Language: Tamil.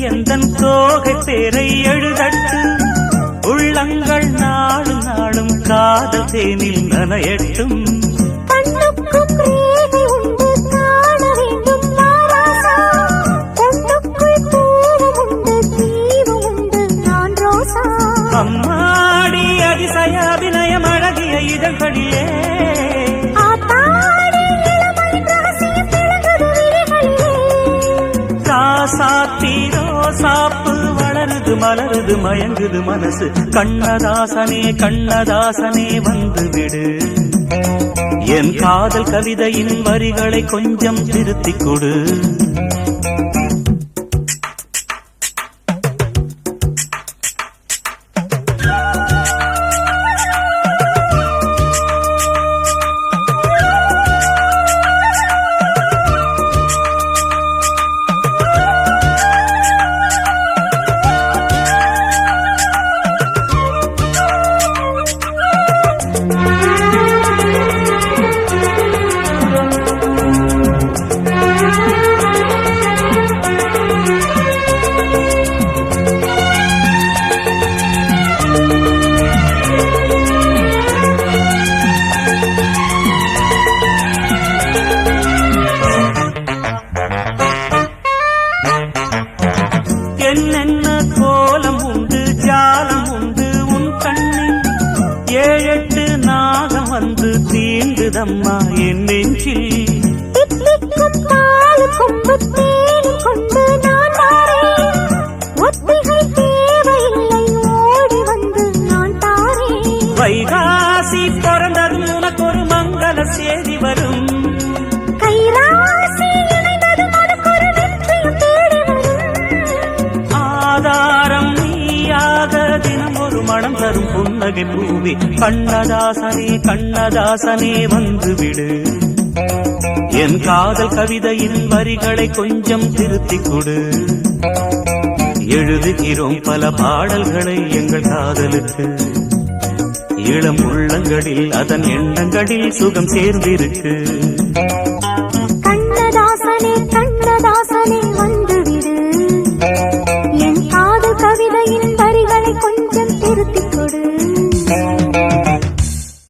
எந்தன் தோகை தேரை எழுதட்டு உள்ளங்கள் நாளும் நாளும் காதல் தேனில் நனையட்டும். மலருது மலருது மயங்குது மனசு. கண்ணதாசனே கண்ணதாசனே வந்து விடு. என் காதல் கவிதையின் வரிகளை கொஞ்சம் திருத்திக் கொடு. ஏழெட்டு நாகம் வந்து தீண்டுதம்மா என் நெஞ்சில். தித்திக்கும் தரும் புன்னகை கண்ணதாசனே கண்ணதாசனே வந்துவிடு. என் காதல் கவிதையின் வரிகளை கொஞ்சம் திருத்திக் கொடு. எழுதுகிறோம் பல பாடல்களை எங்கள் காதலுக்கு. இளம் உள்ளங்களில் அதன் எண்ணங்களில் சுகம் சேர்ந்திருக்கு.